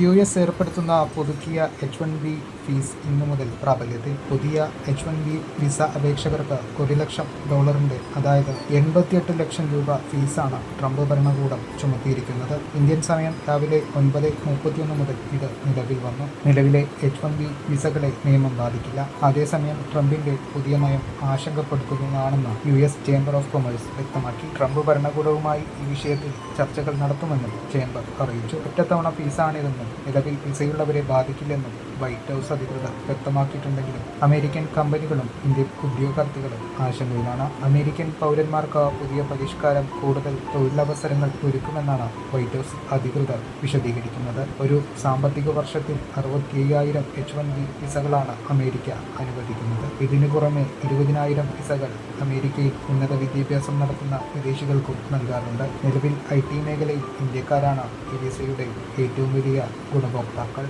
U S ഏർപ്പെടുത്തുന്ന പുതുക്കിയ H one B fees ഇന്നു മുതൽ പ്രാബല്യത്തിൽ പുതിയ എച്ച് വൺ ബി വിസ അപേക്ഷകർക്ക് ഒരു ലക്ഷം ഡോളറിന്റെ അതായത് എൺപത്തിയെട്ട് ലക്ഷം രൂപ ഫീസാണ് ട്രംപ് ഭരണകൂടം ചുമത്തിയിരിക്കുന്നത്. ഇന്ത്യൻ സമയം രാവിലെ ഒൻപത് മുപ്പത്തിയൊന്ന് മുതൽ ഇത് നിലവിൽ വന്നു. നിലവിലെ എച്ച് വൺ ബി വിസകളെ നിയമം ബാധിക്കില്ല. അതേസമയം ട്രംപിന്റെ പുതിയ നയം ആശങ്കപ്പെടുത്തുന്നതാണെന്ന് U S chamber of commerce വ്യക്തമാക്കി. ട്രംപ് ഭരണകൂടവുമായി ഈ വിഷയത്തിൽ ചർച്ചകൾ നടത്തുമെന്നും ചേംബർ അറിയിച്ചു. ഒറ്റത്തവണ ഫീസാണിതെന്നും നിലവിൽ വിസയുള്ളവരെ ബാധിക്കില്ലെന്നും വൈറ്റ് ഹൗസ് അധികൃതർ വ്യക്തമാക്കിയിട്ടുണ്ടെങ്കിലും അമേരിക്കൻ കമ്പനികളും ഇന്ത്യൻ ഉദ്യോഗാർത്ഥികളും ആശങ്കയിലാണ്. അമേരിക്കൻ പൗരന്മാർക്ക് പുതിയ പരിഷ്കാരം കൂടുതൽ തൊഴിലവസരങ്ങൾ ഒരുക്കുമെന്നാണ് വൈറ്റ് ഹൗസ് അധികൃതർ വിശദീകരിക്കുന്നത്. ഒരു സാമ്പത്തിക വർഷത്തിൽ അറുപത്തി അയ്യായിരം എച്ച് വൺ ബി വിസകളാണ് അമേരിക്ക അനുവദിക്കുന്നത്. ഇതിനു പുറമെ ഇരുപതിനായിരം വിസകൾ അമേരിക്കയിൽ ഉന്നത വിദ്യാഭ്യാസം നടത്തുന്ന വിദേശികൾക്കും നൽകാറുണ്ട്. നിലവിൽ ഐ ടി മേഖലയിൽ ഇന്ത്യക്കാരാണ് ഈ വിസയുടെ ഏറ്റവും വലിയ ഗുണഭോക്താക്കൾ.